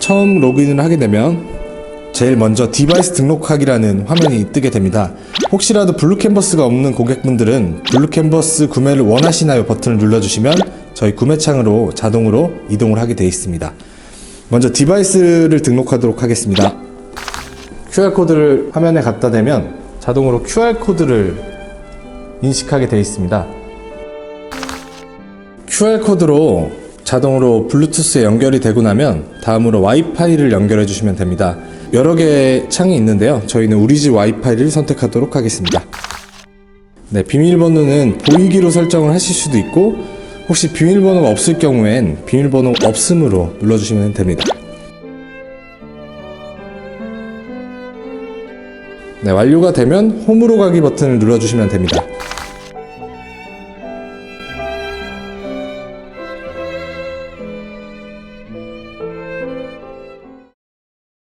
처음 로그인을 하게 되면 제일 먼저 디바이스 등록하기라는 화면이 뜨게 됩니다. 혹시라도 블루 캔버스가 없는 고객분들은 블루 캔버스 구매를 원하시나요 버튼을 눌러주시면 저희 구매창으로 자동으로 이동을 하게 되어 있습니다. 먼저 디바이스를 등록하도록 하겠습니다. QR코드를 화면에 갖다 대면 자동으로 QR코드를 인식하게 되어 있습니다. QR코드로 자동으로 블루투스에 연결이 되고 나면 다음으로 와이파이를 연결해 주시면 됩니다. 여러 개의 창이 있는데요. 저희는 우리 집 와이파이를 선택하도록 하겠습니다. 네, 비밀번호는 보이기로 설정을 하실 수도 있고 혹시 비밀번호가 없을 경우엔 비밀번호 없음으로 눌러주시면 됩니다. 네, 완료가 되면 홈으로 가기 버튼을 눌러주시면 됩니다.